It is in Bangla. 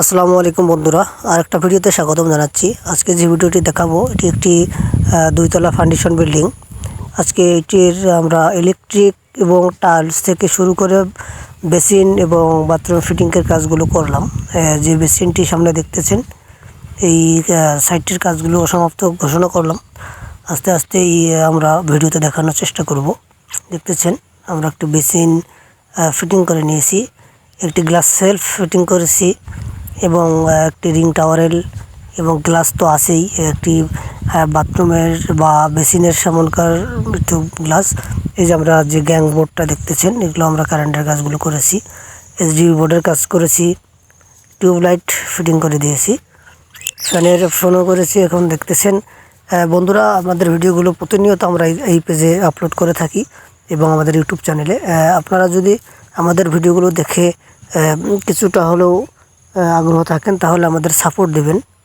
আসসালামু আলাইকুম বন্ধুরা, আরেকটা ভিডিওতে স্বাগতম জানাচ্ছি। আজকে যে ভিডিওটি দেখাবো, এটি একটি দুইতলা ফাউন্ডেশন বিল্ডিং আজকে এটির আমরা ইলেকট্রিক এবং টাইলস থেকে শুরু করে বেসিন এবং বাথরুম ফিটিংয়ের কাজগুলো করলাম। যে বেসিনটি সামনে দেখতেছেন, এই সাইটটির কাজগুলো অসমাপ্ত ঘোষণা করলাম। আস্তে আস্তে এই আমরা ভিডিওতে দেখানোর চেষ্টা করব। দেখতেছেন, আমরা একটু বেসিন ফিটিং করে নিয়েছি। একটি গ্লাস সেলফ ফিটিং করেছি। এবং একটি রিং টাওয়ারেল এবং গ্লাস তো আছেই, একটি বাথরুমের বা বেসিনের সামনকার একটু গ্লাস। এই যে আমরা যে গ্যাং বোর্ডটা দেখতেছেন, এগুলো আমরা কারেন্টের কাজগুলো করেছি এসডিবি বোর্ডের কাজ করেছি, টিউবলাইট ফিটিং করে দিয়েছি, ফ্যানের ফোনও করেছি, এখন দেখতেছেন বন্ধুরা আমাদের ভিডিওগুলো প্রতিনিয়ত আমরা এই- পেজে আপলোড করে থাকি এবং আমাদের ইউটিউব চ্যানেলে। আপনারা যদি আমাদের ভিডিওগুলো দেখে কিছুটা হলেও আগ্রহ থাকেন তাহলে আমাদের সাপোর্ট দেবেন।